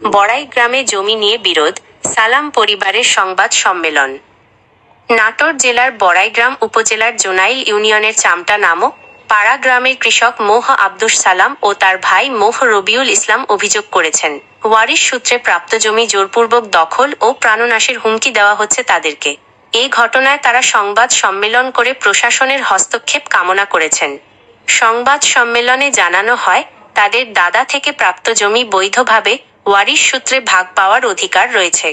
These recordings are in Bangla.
বড়াই গ্রামে জমি নিয়ে বিরোধ, সালাম পরিবারের সংবাদ সম্মেলন। নাটোর জেলার বড়াইগ্রাম উপজেলার জোনাইল ইউনিয়নের চামটা নামক পাড়া গ্রামের কৃষক মোহ আব্দুস সালাম ও তার ভাই মোহ রবিউল ইসলাম অভিযোগ করেছেন। ওয়ারিশ সূত্রে প্রাপ্ত জমি জোরপূর্বক দখল ও প্রাণনাশের হুমকি দেওয়া হচ্ছে তাদেরকে। এই ঘটনায় তারা সংবাদ সম্মেলন করে প্রশাসনের হস্তক্ষেপ কামনা করেছেন। সংবাদ সম্মেলনে জানানো হয়, তাদের দাদা থেকে প্রাপ্ত জমি বৈধভাবে ওয়ারিশ সূত্রে ভাগ পাওয়ার অধিকার রয়েছে।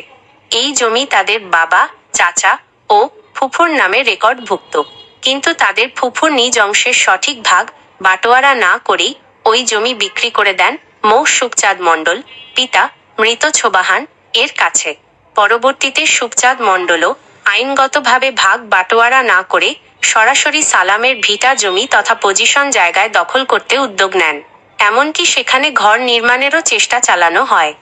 এই জমি তাদের বাবা, চাচা ও ফুফুর নামে রেকর্ডভুক্ত। কিন্তু তাদের ফুফুর নিজ অংশের সঠিক ভাগ বাটোয়ারা না করেই ওই জমি বিক্রি করে দেন মৌ সুখচাঁদ মণ্ডল, পিতা মৃত ছোবাহান এর কাছে। পরবর্তীতে সুখচাঁদ মণ্ডলও আইনগতভাবে ভাগ বাটোয়ারা না করে সরাসরি সালামের ভিটা জমি তথা পজিশন জায়গায় দখল করতে উদ্যোগ নেন। এমনকি সেখানে ঘর নির্মাণেরও চেষ্টা চালানো হয়।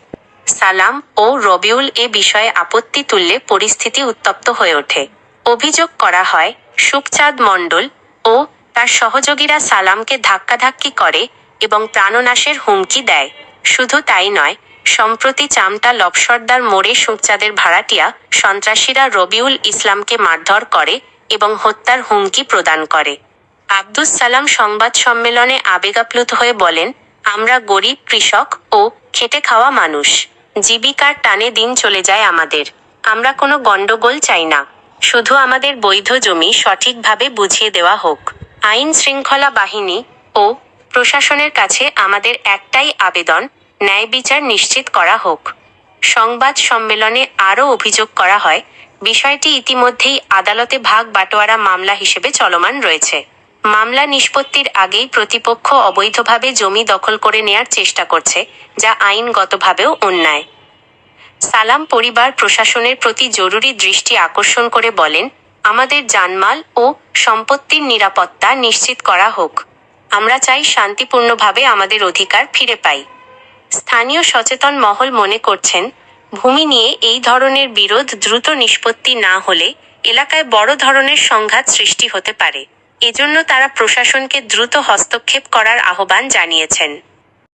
সালাম ও রবিউল এ বিষয়ে আপত্তি তুললে পরিস্থিতি উত্তপ্ত হয়ে ওঠে। অভিযোগ করা হয়, সুখচাঁদ মণ্ডল ও তার সহযোগীরা সালামকে ধাক্কাধাক্কি করে এবং প্রাণনাশের হুমকি দেয়। শুধু তাই নয়, সম্প্রতি চামটা লবসর্দার মোড়ে সুখচাঁদের ভাড়াটিয়া সন্ত্রাসীরা রবিউল ইসলামকে মারধর করে এবং হত্যার হুমকি প্রদান করে। আব্দুস সালাম সংবাদ সম্মেলনে আবেগাপ্লুত হয়ে বলেন, আমরা গরিব, কৃষক ও খেটে খাওয়া মানুষ। জীবিকার টানে দিন চলে যায় আমাদের। আমরা কোনো গন্ডগোল চাই না। শুধু আমাদের বৈধ জমি সঠিকভাবে বুঝিয়ে দেওয়া হোক। আইন শৃঙ্খলা বাহিনী ও প্রশাসনের কাছে আমাদের একটাই আবেদন, ন্যায় বিচার নিশ্চিত করা হোক। সংবাদ সম্মেলনে আরও অভিযোগ করা হয়, বিষয়টি ইতিমধ্যেই আদালতে ভাগ বাটোয়ারা মামলা হিসেবে চলমান রয়েছে। মামলা নিষ্পত্তির আগেই প্রতিপক্ষ অবৈধভাবে জমি দখল করে নেয়ার চেষ্টা করছে, যা আইনগতভাবেও অন্যায়। সালাম পরিবার প্রশাসনের প্রতি জরুরি দৃষ্টি আকর্ষণ করে বলেন, আমাদের জানমাল ও সম্পত্তির নিরাপত্তা নিশ্চিত করা হোক। আমরা চাই শান্তিপূর্ণভাবে আমাদের অধিকার ফিরে পাই। স্থানীয় সচেতন মহল মনে করছেন, ভূমি নিয়ে এই ধরনের বিরোধ দ্রুত নিষ্পত্তি না হলে এলাকায় বড় ধরনের সংঘাত সৃষ্টি হতে পারে। এজন্য তারা প্রশাসনকে দ্রুত হস্তক্ষেপ করার আহ্বান জানিয়েছেন।